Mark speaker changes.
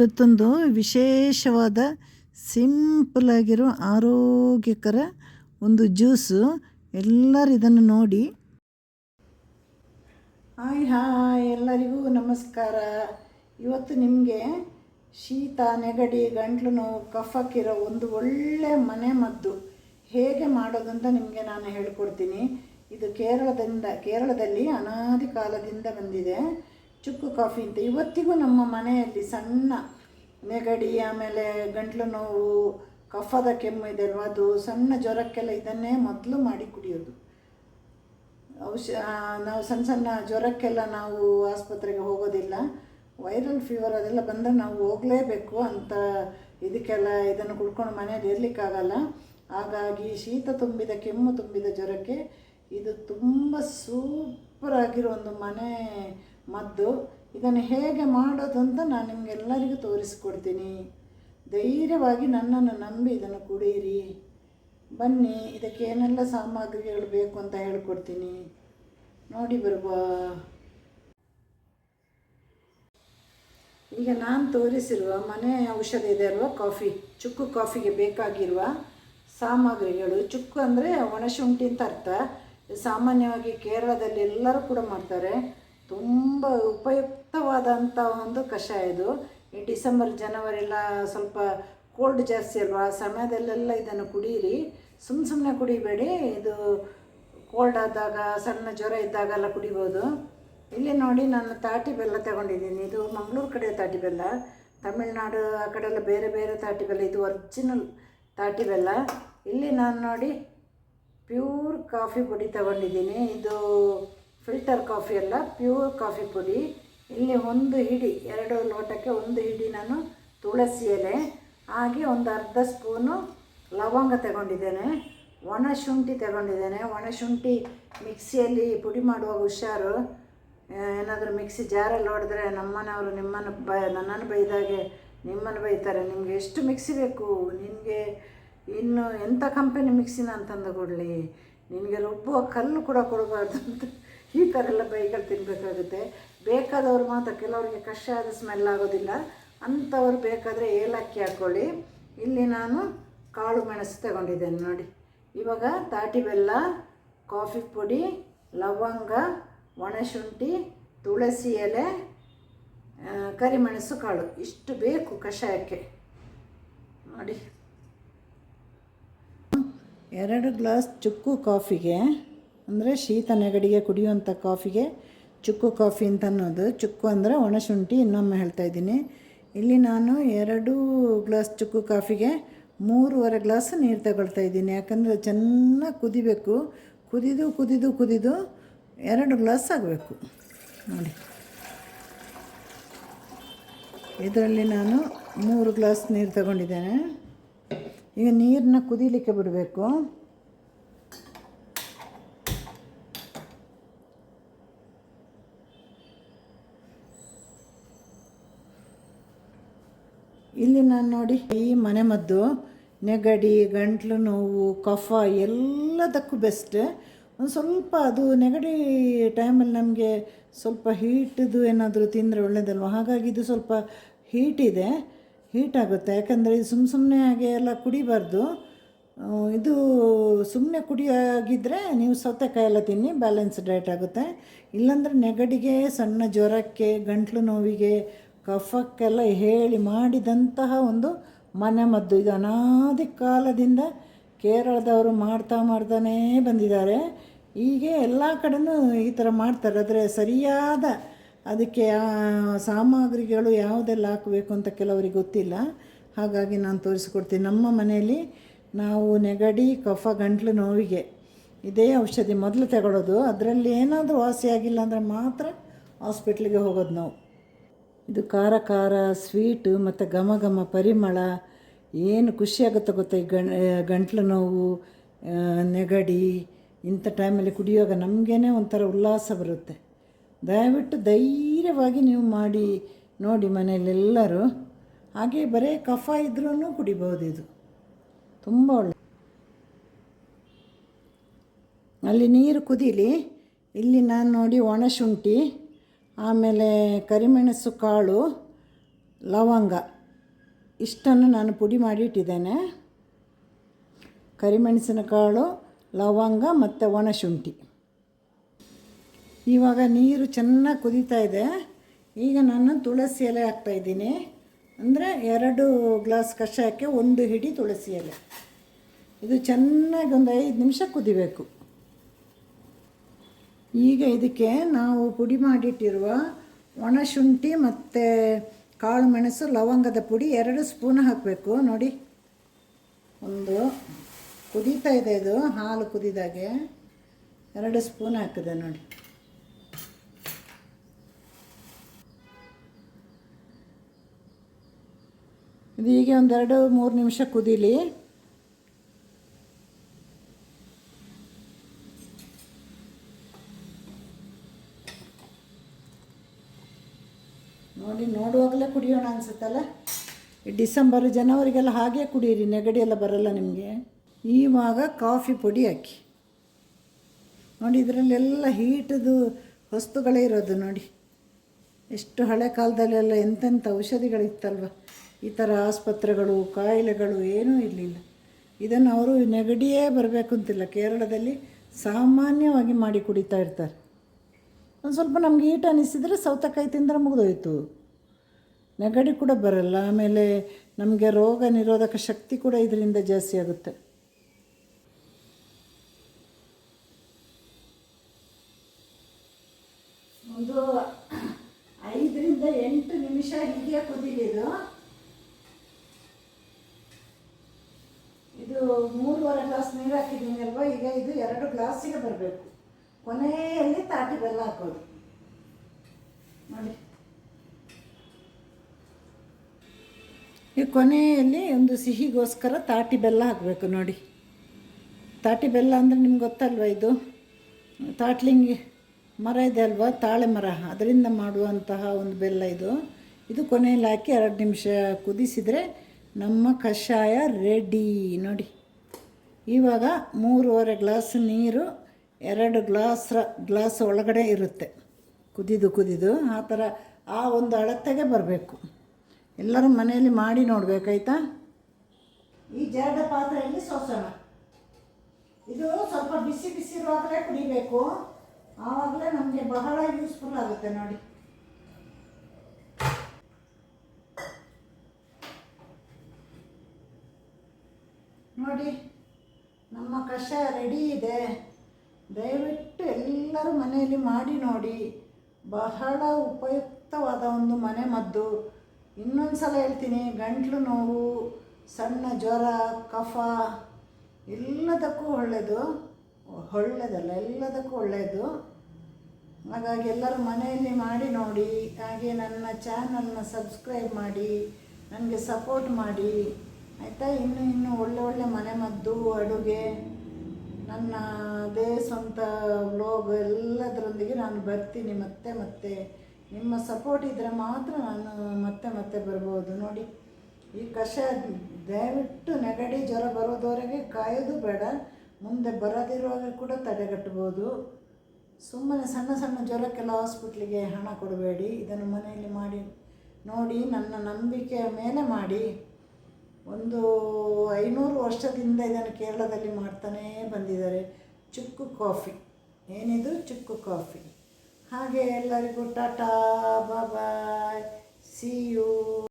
Speaker 1: ಇವತ್ತೊಂದು ವಿಶೇಷವಾದ ಸಿಂಪಲಾಗಿರೋ ಆರೋಗ್ಯಕರ ಒಂದು ಜ್ಯೂಸು. ಎಲ್ಲರೂ ಇದನ್ನು ನೋಡಿ. ಹಾಯ್ ಹಾಯ್, ಎಲ್ಲರಿಗೂ ನಮಸ್ಕಾರ. ಇವತ್ತು ನಿಮಗೆ ಶೀತ, ನೆಗಡಿ, ಗಂಟ್ಲು ನೋವು ಕಫಕ್ಕಿರೋ ಒಂದು ಒಳ್ಳೆ ಮನೆ ಮದ್ದು. ಹೇಗೆ ಮಾಡೋದಂತ ನಿಮಗೆ ನಾನು ಹೇಳ್ಕೊಡ್ತೀನಿ. ಇದು ಕೇರಳದಿಂದ, ಕೇರಳದಲ್ಲಿ ಅನಾದಿ ಕಾಲದಿಂದ ಬಂದಿದೆ. ಚುಕ್ಕು ಕಾಫಿ ಅಂತ. ಇವತ್ತಿಗೂ ನಮ್ಮ ಮನೆಯಲ್ಲಿ ಸಣ್ಣ ನೆಗಡಿ, ಆಮೇಲೆ ಗಂಟ್ಲು ನೋವು, ಕಫದ ಕೆಮ್ಮು ಇದೆ ಅಲ್ವಾ ಅದು ಸಣ್ಣ ಜ್ವರಕ್ಕೆಲ್ಲ ಇದನ್ನೇ ಮೊದಲು ಮಾಡಿ ಕುಡಿಯೋದು. ಔಷ ನಾವು ಸಣ್ಣ ಸಣ್ಣ ಜ್ವರಕ್ಕೆಲ್ಲ ನಾವು ಆಸ್ಪತ್ರೆಗೆ ಹೋಗೋದಿಲ್ಲ. ವೈರಲ್ ಫೀವರ್ ಅದೆಲ್ಲ ಬಂದರೆ ನಾವು ಹೋಗಲೇಬೇಕು ಅಂತ ಇದಕ್ಕೆಲ್ಲ ಇದನ್ನು ಕುಡ್ಕೊಂಡು ಮನೇಲಿ ಇರಲಿಕ್ಕಾಗಲ್ಲ. ಹಾಗಾಗಿ ಶೀತ ತುಂಬಿದ, ಕೆಮ್ಮು ತುಂಬಿದ ಜ್ವರಕ್ಕೆ ಇದು ತುಂಬ ಸೂಪರ್ ಆಗಿರೋ ಒಂದು ಮನೆ ಮದ್ದು. ಇದನ್ನು ಹೇಗೆ ಮಾಡೋದು ಅಂತ ನಾನು ನಿಮಗೆಲ್ಲರಿಗೂ ತೋರಿಸ್ಕೊಡ್ತೀನಿ. ಧೈರ್ಯವಾಗಿ ನನ್ನನ್ನು ನಂಬಿ ಇದನ್ನು ಕುಡಿಯಿರಿ. ಬನ್ನಿ, ಇದಕ್ಕೆ ಏನೆಲ್ಲ ಸಾಮಗ್ರಿಗಳು ಬೇಕು ಅಂತ ಹೇಳ್ಕೊಡ್ತೀನಿ. ನೋಡಿ ಬರುವ. ಈಗ ನಾನು ತೋರಿಸಿರುವ ಮನೆ ಔಷಧ ಇದೆ ಅಲ್ವಾ, ಕಾಫಿ. ಚುಕ್ಕು ಕಾಫಿಗೆ ಬೇಕಾಗಿರುವ ಸಾಮಗ್ರಿಗಳು. ಚುಕ್ಕು ಅಂದರೆ ಒಣಶುಂಠಿ ಅಂತ ಅರ್ಥ. ಸಾಮಾನ್ಯವಾಗಿ ಕೇರಳದಲ್ಲಿ ಎಲ್ಲರೂ ಕೂಡ ಮಾಡ್ತಾರೆ. ತುಂಬ ಉಪಯುಕ್ತವಾದಂಥ ಒಂದು ಕಷಾಯ ಇದು. ಈ ಡಿಸೆಂಬರ್ ಜನವರಿ ಎಲ್ಲ ಸ್ವಲ್ಪ ಕೋಲ್ಡ್ ಜಾಸ್ತಿ ಅಲ್ವಾ? ಆ ಸಮಯದಲ್ಲೆಲ್ಲ ಇದನ್ನು ಕುಡೀರಿ. ಸುಮ್ಮ ಸುಮ್ಮನೆ ಕುಡಿಬೇಡಿ. ಇದು ಕೋಲ್ಡ್ ಆದಾಗ, ಸಣ್ಣ ಜ್ವರ ಇದ್ದಾಗೆಲ್ಲ ಕುಡಿಬೋದು. ಇಲ್ಲಿ ನೋಡಿ ನಾನು ತಾಟಿ ಬೆಲ್ಲ ತಗೊಂಡಿದ್ದೀನಿ. ಇದು ಮಂಗಳೂರು ಕಡೆ ತಾಟಿ ಬೆಲ್ಲ. ತಮಿಳ್ನಾಡು ಆ ಕಡೆ ಎಲ್ಲ ಬೇರೆ ಬೇರೆ ತಾಟಿ ಬೆಲ್ಲ. ಇದು ಒರಿಜಿನಲ್ ತಾಟಿ ಬೆಲ್ಲ. ಇಲ್ಲಿ ನಾನು ನೋಡಿ ಪ್ಯೂರ್ ಕಾಫಿ ಪುಡಿ ತಗೊಂಡಿದ್ದೀನಿ. ಇದು ಫಿಲ್ಟರ್ ಕಾಫಿ ಅಲ್ಲ ಪ್ಯೂರ್ ಕಾಫಿ ಪುಡಿ. ಇಲ್ಲಿ ಒಂದು ಹಿಡಿ, ಎರಡು ಲೋಟಕ್ಕೆ ಒಂದು ಹಿಡಿ ನಾನು ತುಳಸಿ ಎಲೆ, ಹಾಗೆ ಒಂದು ಅರ್ಧ ಸ್ಪೂನು ಲವಂಗ ತಗೊಂಡಿದ್ದೇನೆ. ಒಣ ಶುಂಠಿ ತಗೊಂಡಿದ್ದೇನೆ. ಒಣ ಶುಂಠಿ ಮಿಕ್ಸಿಯಲ್ಲಿ ಪುಡಿ ಮಾಡುವಾಗ ಹುಷಾರು. ಏನಾದರೂ ಮಿಕ್ಸಿ ಜಾರಲ್ಲಿ ಹೊಡೆದ್ರೆ ನಮ್ಮನೆಯವರು ನಿಮ್ಮನ್ನು ಬ, ನನ್ನನ್ನು ಬೈದಾಗೆ, ನಿಮ್ಮನ್ನು ಬೈತಾರೆ. ನಿಮಗೆ ಎಷ್ಟು ಮಿಕ್ಸಿ ಬೇಕು? ನಿನಗೆ ಇನ್ನು ಎಂಥ ಕಂಪನಿ ಮಿಕ್ಸಿನ ಅಂತಂದು ಕೊಡಲಿ? ನಿನಗೆ ರುಬ್ಬುವ ಕಲ್ಲು ಕೂಡ ಕೊಡಬಾರ್ದು ಅಂತ. ಈ ಥರ ಎಲ್ಲ ಬೈಗಳು ತಿನ್ನಬೇಕಾಗುತ್ತೆ ಬೇಕಾದವ್ರು ಮಾತ್ರ, ಕೆಲವರಿಗೆ ಕಷಾಯದ ಸ್ಮೆಲ್ ಆಗೋದಿಲ್ಲ. ಅಂಥವ್ರು ಬೇಕಾದರೆ ಏಲಕ್ಕಿ ಹಾಕ್ಕೊಳ್ಳಿ ಇಲ್ಲಿ ನಾನು ಕಾಳು ಮೆಣಸು ತಗೊಂಡಿದ್ದೇನೆ ನೋಡಿ. ಇವಾಗ ತಾಟಿ ಬೆಲ್ಲ, ಕಾಫಿ ಪುಡಿ, ಲವಂಗ, ಒಣಶುಂಠಿ, ತುಳಸಿ ಎಲೆ ಕರಿಮೆಣಸು, ಕಾಳು. ಇಷ್ಟು ಬೇಕು ಕಷಾಯಕ್ಕೆ. ನೋಡಿ. ಎರಡು ಗ್ಲಾಸ್ ಚುಕ್ಕು ಕಾಫಿಗೆ. ಅಂದರೆ ಶೀತ ನೆಗಡಿಗೆ ಕುಡಿಯುವಂಥ ಕಾಫಿಗೆ ಚುಕ್ಕು ಕಾಫಿ ಅಂತ ಅನ್ನೋದು ಚುಕ್ಕು ಅಂದರೆ ಒಣಶುಂಠಿ ಇನ್ನೊಮ್ಮೆ ಹೇಳ್ತಾ ಇದ್ದೀನಿ. ಇಲ್ಲಿ ನಾನು ಎರಡು ಗ್ಲಾಸ್ ಚುಕ್ಕು ಕಾಫಿಗೆ ಮೂರುವರೆ ಗ್ಲಾಸ್ ನೀರು ತಗೊಳ್ತಾ ಇದ್ದೀನಿ. ಯಾಕಂದರೆ ಚೆನ್ನಾಗಿ ಕುದಿಬೇಕು. ಕುದಿದು ಕುದಿದು ಕುದಿದು ಎರಡು ಗ್ಲಾಸ್ ಆಗಬೇಕು. ನೋಡಿ. ಇದರಲ್ಲಿ ನಾನು ಮೂರು ಗ್ಲಾಸ್ ನೀರು ತಗೊಂಡಿದ್ದೇನೆ. ಈಗ ನೀರನ್ನ ಕುದಿಲಿಕ್ಕೆ ಬಿಡಬೇಕು. ಇಲ್ಲಿ ನಾನು ನೋಡಿ, ಈ ಮನೆ ಮದ್ದು, ನೆಗಡಿ, ಗಂಟ್ಲು ನೋವು, ಕಫ ಎಲ್ಲದಕ್ಕೂ ಬೆಸ್ಟ್ ಒಂದು ಸ್ವಲ್ಪ ಅದು ನೆಗಡಿ ಟೈಮಲ್ಲಿ ನಮಗೆ ಸ್ವಲ್ಪ ಹೀಟ್ದು ಏನಾದರೂ ತಿಂದರೆ ಒಳ್ಳೆಯದಲ್ವ ಹಾಗಾಗಿ ಇದು ಸ್ವಲ್ಪ ಹೀಟ್ ಇದೆ. ಹೀಟ್ ಆಗುತ್ತೆ. ಯಾಕಂದರೆ ಇದು ಸುಮ್ಮ ಸುಮ್ಮನೆ ಹಾಗೆ ಎಲ್ಲ ಕುಡಿಬಾರ್ದು. ಇದು ಸುಮ್ಮನೆ ಕುಡಿಯಾಗಿದ್ದರೆ ನೀವು ಸೌತೆಕಾಯಿ ಎಲ್ಲ ತಿನ್ನಿ ಬ್ಯಾಲೆನ್ಸ್ ಡಯಟ್ ಆಗುತ್ತೆ. ಇಲ್ಲಾಂದರೆ ನೆಗಡಿಗೆ, ಸಣ್ಣ ಜ್ವರಕ್ಕೆ, ಗಂಟ್ಲು ನೋವಿಗೆ ಕಫಕ್ಕೆಲ್ಲ ಹೇಳಿ ಮಾಡಿದಂತಹ ಒಂದು ಮನೆ ಮದ್ದು ಇದು ಅನಾದಿ ಕಾಲದಿಂದ ಕೇರಳದವರು ಮಾಡ್ತಾ ಮಾಡ್ತಾನೇ ಬಂದಿದ್ದಾರೆ. ಹೀಗೆ ಎಲ್ಲ ಕಡೆಯೂ ಈ ಥರ ಮಾಡ್ತಾರೆ. ಆದರೆ ಸರಿಯಾದ ಅದಕ್ಕೆ ಸಾಮಗ್ರಿಗಳು ಯಾವುದೆಲ್ಲ ಹಾಕಬೇಕು ಅಂತ ಕೆಲವರಿಗೆ ಗೊತ್ತಿಲ್ಲ. ಹಾಗಾಗಿ ನಾನು ತೋರಿಸ್ಕೊಡ್ತೀನಿ. ನಮ್ಮ ಮನೆಯಲ್ಲಿ ನಾವು ನೆಗಡಿ, ಕಫ, ಗಂಟ್ಲು ನೋವಿಗೆ ಇದೇ ಔಷಧಿ ಮೊದಲು ತಗೊಳ್ಳೋದು ಅದರಲ್ಲಿ ಏನಾದರೂ ವಾಸಿಯಾಗಿಲ್ಲ ಅಂದರೆ ಮಾತ್ರ ಹಾಸ್ಪಿಟ್ಲಿಗೆ ಹೋಗೋದು ನಾವು. ಇದು ಖಾರ ಖಾರ ಸ್ವೀಟು ಮತ್ತು ಘಮ ಘಮ, ಪರಿಮಳ, ಏನು ಖುಷಿಯಾಗುತ್ತೆ ಗೊತ್ತಾ ಈ ಗಂಟ್ಲು ನೋವು ನೆಗಡಿ, ಇಂಥ ಟೈಮಲ್ಲಿ ಕುಡಿಯುವಾಗ ನಮಗೇನೆ ಒಂಥರ ಉಲ್ಲಾಸ ಬರುತ್ತೆ. ದಯವಿಟ್ಟು ಧೈರ್ಯವಾಗಿ ನೀವು ಮಾಡಿ ನೋಡಿ ಮನೆಯಲ್ಲೆಲ್ಲರೂ. ಹಾಗೆ ಬರೇ ಕಫ ಇದ್ರೂ ಕುಡಿಬೋದು ಇದು. ತುಂಬ ಒಳ್ಳೆ. ಅಲ್ಲಿ ನೀರು ಕುದೀಲಿ, ಇಲ್ಲಿ ನಾನು ನೋಡಿ ಒಣಶುಂಠಿ ಆಮೇಲೆ ಕರಿಮೆಣಸು ಕಾಳು, ಲವಂಗ, ಇಷ್ಟನ್ನು ನಾನು ಪುಡಿ ಮಾಡಿ ಇಟ್ಟಿದ್ದೇನೆ ಕರಿಮೆಣಸಿನಕಾಳು ಲವಂಗ ಮತ್ತು ಒಣಶುಂಠಿ. ಇವಾಗ ನೀರು ಚೆನ್ನಾಗಿ ಕುದೀತಾ ಇದೆ. ಈಗ ನಾನು ತುಳಸಿ ಎಲೆ ಹಾಕ್ತಾಯಿದ್ದೀನಿ ಅಂದರೆ ಎರಡು ಗ್ಲಾಸ್ ಕಷಾಯಕ್ಕೆ ಒಂದು ಹಿಡಿ ತುಳಸಿ ಎಲೆ. ಇದು ಚೆನ್ನಾಗಿ ಒಂದು ಐದು ನಿಮಿಷ ಕುದಿಬೇಕು. ಈಗ ಇದಕ್ಕೆ ನಾವು ಪುಡಿ ಮಾಡಿಟ್ಟಿರುವ ಒಣಶುಂಠಿ ಮತ್ತು ಕಾಳು ಮೆಣಸು, ಲವಂಗದ ಪುಡಿ ಎರಡು ಸ್ಪೂನ್ ಹಾಕಬೇಕು. ನೋಡಿ, ಒಂದು ಕುದೀತಾ ಇದೆ ಇದು, ಹಾಲು ಕುದಿದಾಗೆ ಎರಡು ಸ್ಪೂನ್ ಹಾಕಿದೆ ನೋಡಿ. ಇದು ಹೀಗೆ ಒಂದೆರಡು ಮೂರು ನಿಮಿಷ ಕುದೀಲಿ. ನೋಡಿ, ನೋಡುವಾಗಲೇ ಕುಡಿಯೋಣ ಅನ್ಸುತ್ತಲ್ಲ? ಡಿಸೆಂಬರ್, ಜನವರಿಗೆಲ್ಲ ಹಾಗೆ ಕುಡಿಯಿರಿ ನೆಗಡಿ ಎಲ್ಲ ಬರಲ್ಲ ನಿಮಗೆ. ಇವಾಗ ಕಾಫಿ ಪುಡಿ ಹಾಕಿ. ನೋಡಿ, ಇದರಲ್ಲೆಲ್ಲ ಹೀಟದು ವಸ್ತುಗಳೇ ಇರೋದು ನೋಡಿ. ಎಷ್ಟು ಹಳೆ ಕಾಲದಲ್ಲೆಲ್ಲ ಎಂತೆಂಥ ಔಷಧಿಗಳಿತ್ತಲ್ವ? ಈ ಥರ ಆಸ್ಪತ್ರೆಗಳು, ಕಾಯಿಲೆಗಳು ಏನೂ ಇರಲಿಲ್ಲ. ಇದನ್ನು ಅವರು ನೆಗಡಿಯೇ ಬರಬೇಕು ಅಂತಿಲ್ಲ ಕೇರಳದಲ್ಲಿ ಸಾಮಾನ್ಯವಾಗಿ ಮಾಡಿ ಕುಡಿತಾ ಇರ್ತಾರೆ. ಒಂದು ಸ್ವಲ್ಪ ನಮ್ಗೆ ಈಟ್ ಅನಿಸಿದರೆ ಸೌತೆಕಾಯಿ ತಿಂದರೆ ಮುಗಿದೋಯ್ತು. ನೆಗಡಿ ಕೂಡ ಬರಲ್ಲ, ಆಮೇಲೆ ನಮಗೆ ರೋಗ ನಿರೋಧಕ ಶಕ್ತಿ ಕೂಡ ಇದರಿಂದ ಜಾಸ್ತಿ ಆಗುತ್ತೆ. ಒಂದು ಐದರಿಂದ ಎಂಟು ನಿಮಿಷ ಹೀಗೆ ಕುದಿಲಿದು ಇದು. ಇದು ಮೂರುವರೆ ಗ್ಲಾಸ್ ನೀರು ಹಾಕಿದ್ದೀನಿ ಅಲ್ವಾ ಈಗ ಇದು ಎರಡು ಗ್ಲಾಸಿಗೆ ಬರಬೇಕು. ಕೊನೆಯಲ್ಲಿ ತಾಟಿ ಬೆಲ್ಲ ಹಾಕೋದು. ನೋಡಿ. ಈ ಕೊನೆಯಲ್ಲಿ ಒಂದು ಸಿಹಿಗೋಸ್ಕರ ತಾಟಿ ಬೆಲ್ಲ ಹಾಕಬೇಕು ನೋಡಿ. ತಾಟಿ ಬೆಲ್ಲ ಅಂದರೆ ನಿಮ್ಗೆ ಗೊತ್ತಲ್ವ ಇದು? ತಾಟ್ಲಿಂಗಿ ಮರ ಇದೆ ಅಲ್ವಾ? ತಾಳೆ ಮರ. ಅದರಿಂದ ಮಾಡುವಂತಹ ಒಂದು ಬೆಲ್ಲ ಇದು. ಇದು ಕೊನೆಯಲ್ಲಿ ಹಾಕಿ ಎರಡು ನಿಮಿಷ ಕುದಿಸಿದರೆ ನಮ್ಮ ಕಷಾಯ ರೆಡಿ. ನೋಡಿ. ಇವಾಗ ಮೂರುವರೆ ಗ್ಲಾಸ್ ನೀರು ಎರಡು ಗ್ಲಾಸ್ ಗ್ಲಾಸ್ ಒಳಗಡೆ ಇರುತ್ತೆ. ಕುದಿದು ಕುದಿದು ಆ ಥರ ಆ ಒಂದು ಅಳತೆಗೆ ಬರಬೇಕು. ಎಲ್ಲರೂ ಮನೆಯಲ್ಲಿ ಮಾಡಿ ನೋಡಬೇಕಾಯ್ತಾ? ಈ ಜರದ ಪಾತ್ರೆಯಲ್ಲಿ ಸೋಸೋಣ. ಇದು ಸ್ವಲ್ಪ ಬಿಸಿ ಬಿಸಿ ಇರುವಾಗಲೇ ಕುಡಿಬೇಕು. ಆವಾಗಲೇ ನಮಗೆ ಬಹಳ ಯೂಸ್ಫುಲ್ ಆಗುತ್ತೆ ನೋಡಿ. ನೋಡಿ, ನಮ್ಮ ಕಷಾಯ ರೆಡಿ ಇದೆ. ದಯವಿಟ್ಟು ಎಲ್ಲರೂ ಮನೆಯಲ್ಲಿ ಮಾಡಿ ನೋಡಿ. ಬಹಳ ಉಪಯುಕ್ತವಾದ ಒಂದು ಮನೆ ಮದ್ದು. ಇನ್ನೊಂದು ಸಲ ಹೇಳ್ತೀನಿ, ಗಂಟ್ಲು ನೋವು, ಸಣ್ಣ ಜ್ವರ, ಕಫ, ಎಲ್ಲದಕ್ಕೂ ಒಳ್ಳೆಯದು ಒಳ್ಳೆಯದಲ್ಲ ಎಲ್ಲದಕ್ಕೂ ಒಳ್ಳೆಯದು ಹಾಗಾಗಿ ಎಲ್ಲರೂ ಮನೆಯಲ್ಲಿ ಮಾಡಿ ನೋಡಿ. ಹಾಗೆ ನನ್ನ ಚಾನಲ್ನ ಸಬ್ಸ್ಕ್ರೈಬ್ ಮಾಡಿ, ನನಗೆ ಸಪೋರ್ಟ್ ಮಾಡಿ. ಆಯಿತಾ? ಇನ್ನು, ಇನ್ನೂ ಒಳ್ಳೆ ಒಳ್ಳೆ ಮನೆಮದ್ದು ಅಡುಗೆ. ನನ್ನ ಅದೇ ಸ್ವಂತ ವ್ಲೋಗ್ ಎಲ್ಲದರೊಂದಿಗೆ ನಾನು ಬರ್ತೀನಿ ಮತ್ತೆ ಮತ್ತೆ. ನಿಮ್ಮ ಸಪೋರ್ಟ್ ಇದ್ದರೆ ಮಾತ್ರ ನಾನು ಮತ್ತೆ ಮತ್ತೆ ಬರ್ಬೋದು. ನೋಡಿ, ಈ ಕಷಾಯ ದಯವಿಟ್ಟು ನೆಗಡಿ ಜ್ವರ ಬರೋದವರೆಗೆ ಕಾಯೋದು ಬೇಡ. ಮುಂದೆ ಬರದಿರುವಾಗ ಕೂಡ ತಡೆಗಟ್ಟಬೋದು ಸುಮ್ಮನೆ ಸಣ್ಣ ಸಣ್ಣ ಜ್ವರಕ್ಕೆಲ್ಲ ಹಾಸ್ಪಿಟ್ಲಿಗೆ ಹಣ ಕೊಡಬೇಡಿ. ಇದನ್ನು ಮನೆಯಲ್ಲಿ ಮಾಡಿ, ನೋಡಿ, ನನ್ನ ನಂಬಿಕೆಯ ಮೇಲೆ ಮಾಡಿ. ಒಂದು ಐನೂರು ವರ್ಷದಿಂದ ಇದನ್ನು ಕೇರಳದಲ್ಲಿ ಮಾಡ್ತಾನೇ ಬಂದಿದ್ದಾರೆ. ಚುಕ್ಕು ಕಾಫಿ. ಏನಿದು? ಚುಕ್ಕು ಕಾಫಿ. ಹಾಗೆ ಎಲ್ಲರಿಗೂ ಟಾಟಾ ಬಾಬಾಯ್ ಸಿ ಯು